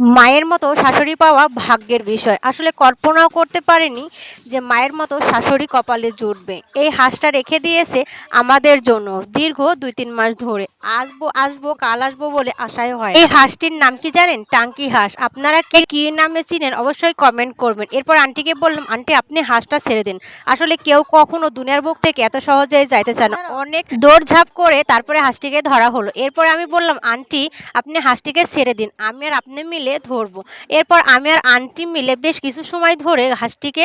মায়ের মতো শাশুড়ি পাওয়া ভাগ্যের বিষয়। আসলে কল্পনাও করতে পারেনি যে মায়ের মতো শাশুড়ি কপালে জুটবে। এই হাঁসটা রেখে দিয়েছে আমাদের জন্য দীর্ঘ দুই তিন মাস ধরে। আসব আসব কাল আসব বলে আশাই হয় এই হাঁসটির নাম কি জানেন? টাঙ্কি হাঁস। আপনারা কে কি নামে চিনেন অবশ্যই কমেন্ট করবেন। এরপর আন্টিকে বললাম আন্টি আপনি হাঁসটা ছেড়ে দিন। আসলে কেউ কখনো দুনিয়ার বুক থেকে এত সহজে যাইতে চান অনেক দৌড়ঝাঁপ করে তারপরে হাঁসটিকে ধরা হলো। এরপর আমি বললাম আন্টি আপনি হাঁসটিকে ছেড়ে দিন। আমি আর আপনি মিলে ধরবো। এরপর আমি আর আন্টি মিলে বেশ কিছু সময় ধরে হাঁসটিকে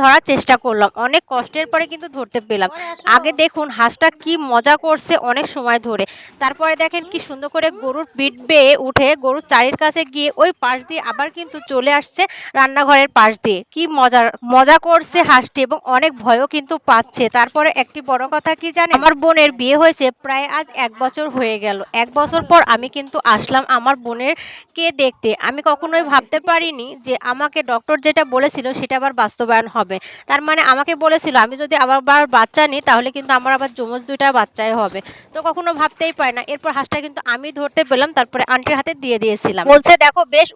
ধরার চেষ্টা করলাম। অনেক কষ্টের পরে কিন্তু ধরতে পেলাম। আগে দেখুন হাঁসটা কি মজা করছে অনেক সময় ধরে। তারপরে দেখেন কি সুন্দর করে গরুর পিঠ বেয়ে উঠে গরুর চারির কাছে গিয়ে ওই পাশ দিয়ে আবার কিন্তু চলে আসছে রান্নাঘরের পাশ দিয়ে। কি মজার মজা করছে হাঁসটি এবং অনেক ভয়ও কিন্তু পাচ্ছে। তারপরে একটি বড় কথা কি জানে আমার বোনের বিয়ে হয়েছে প্রায় আজ এক বছর হয়ে গেল। এক বছর পর আমি কিন্তু আসলাম আমার বোনের কে দেখতে। আমি কখনোই ভাবতে পারিনি যে আমাকে ডক্টর যেটা বলেছিল সেটা আবার বাস্তবায়ন হবে। তার মানে আমাকে বলেছিল, আমি যদি আবার বাচ্চা নিই, তাহলে কিন্তু আমার আবার জমজ দুইটা বাচ্চাই হবে। তো কখনো ভাবতেই পারে না। এরপর হাঁসটা কিন্তু আমি ধরতে পেলাম, তারপরে আন্টির হাতে দিয়ে দিয়েছিলাম। বলছে, দেখো বেশ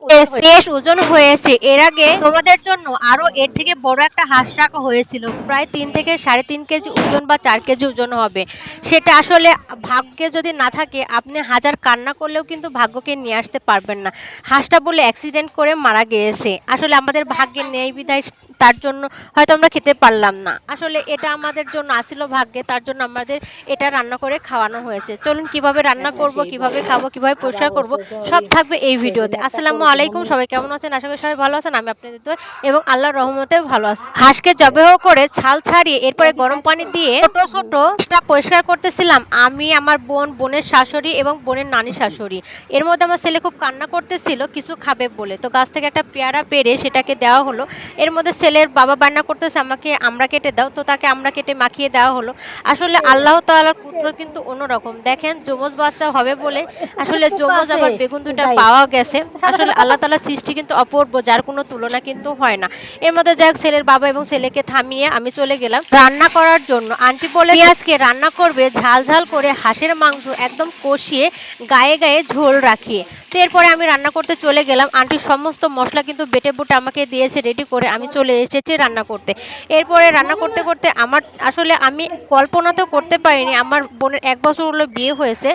বেশ ওজন হয়েছে। এর আগে তোমাদের জন্য আরও এর থেকে বড় একটা হাঁস রাখা হয়েছিল। প্রায় তিন থেকে সাড়ে তিন কেজি ওজন বা চার কেজি ওজন হবে। সেটা আসলে ভাগ্যে যদি না থাকে, আপনি হাজার কান্না করলেও কিন্তু ভাগ্যকে নিয়ে আসতে পারবেন না। হাঁসটা বলে অ্যাক্সিডেন্ট করে মারা গিয়েছে। আসলে আমাদের ভাগ্যে নেই বিধায় তার জন্য হয়তো আমরা খেতে পারলাম না। আসলে এটা আমাদের জন্য আসিল ভাগ্যে তার জন্য আমাদের এটা রান্না করে খাওয়ানো হয়েছে। চলুন কীভাবে রান্না করব কীভাবে খাব কীভাবে পরিষ্কার করব সব থাকবে এই ভিডিওতে। আসসালামু আলাইকুম সবাই কেমন আছেন? আশা করি সবাই ভালো আছেন আমি আপনাদের দোয়া এবং আল্লাহর রহমতে ভালো আছি। হাঁসকে জবেহ করে ছাল ছাড়িয়ে এরপরে গরম পানি দিয়ে ছোট ছোট পরিষ্কার করতেছিলাম। আমি আমার বোন বোনের শাশুড়ি এবং বোনের নানি শাশুড়ি। এর মধ্যে আমার ছেলে খুব কান্না করতেছিল কিছু খাবে বলে। তো গাছ থেকে একটা পেয়ারা পেরে সেটাকে দেওয়া হলো। এর মধ্যে ছেলের বাবা বান্না করতেছে আমাকে আমরা কেটে দাও। তো তাকে আমরা কেটে মাখিয়ে দেওয়া হলো। আসলে আল্লাহ তাআলার কুদরত কিন্তু অন্যরকম। দেখেন যমজ বাচ্চা হবে বলে আসলে যমজ আবার বেগুন দুটা পাওয়া গেছে। আসলে আল্লাহ তাআলার সৃষ্টি কিন্তু অপূর্ব যার কোনো তুলনা কিন্তু হয় না। এর মধ্যে যাই ছেলের বাবা এবং ছেলেকে থামিয়ে আমি চলে গেলাম রান্না করার জন্য। আন্টি বলে পেঁয়াজকে রান্না করবে ঝাল ঝাল করে হাঁসের মাংস একদম কষিয়ে গায়ে গায়ে ঝোল রাখিয়ে। তো এরপরে আমি রান্না করতে চলে গেলাম। আন্টির সমস্ত মশলা কিন্তু বেটে বুটে আমাকে দিয়েছে রেডি করে আমি চলে এসেছি রান্না করতে। এরপরে রান্না করতে করতে আমার, আসলে আমি কল্পনাতেও করতে পারিনি, আমার বোনের এক বছর হলো বিয়ে হয়েছে।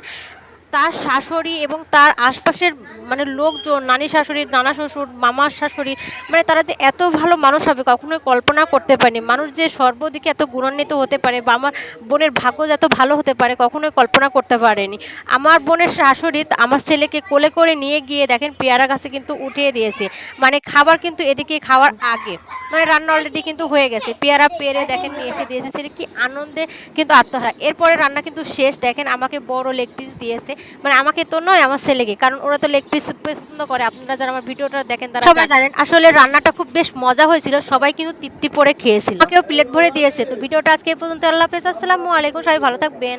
তার শাশুড়ি এবং তার আশপাশের মানে লোকজন, নানি শাশুড়ি, নানা শ্বশুর মামার শাশুড়ি মানে তারা যে এত ভালো মানুষ হবে কখনোই কল্পনা করতে পারিনি। মানুষ যে সর্বদিকে এত গুণান্বিত হতে পারে বা আমার বোনের ভাগ্য যে এত ভালো হতে পারে কখনোই কল্পনা করতে পারেনি। আমার বোনের শাশুড়ি আমার ছেলেকে কোলে করে নিয়ে গিয়ে দেখেন পেয়ারা গাছে কিন্তু উঠিয়ে দিয়েছে। মানে খাবার কিন্তু এদিকে খাওয়ার আগে। মানে রান্না অলরেডি কিন্তু হয়ে গেছে। পেয়ারা পেরে দেখেন নিয়ে এসে দিয়েছে। ছেলে কি আনন্দে কিন্তু আত্মহারা। এরপরে রান্না কিন্তু শেষ। দেখেন আমাকে বড় লেগ পিস দিয়েছে। মানে আমাকে তো নয় আমার ছেলেকে। কারণ ওরা তো লেগ পিস পছন্দ করে। আপনারা যারা আমার ভিডিওটা দেখেন তারা সবাই জানেন। আসলে রান্নাটা খুব বেশ মজা হয়েছিল। সবাই কিন্তু তৃপ্তি পরে খেয়েছিল। কেউ প্লেট ভরে দিয়েছে। তো ভিডিওটা আজকে পর্যন্ত। আল্লাহ হাফেজ। আসসালামু আলাইকুম। সবাই ভালো থাকবেন।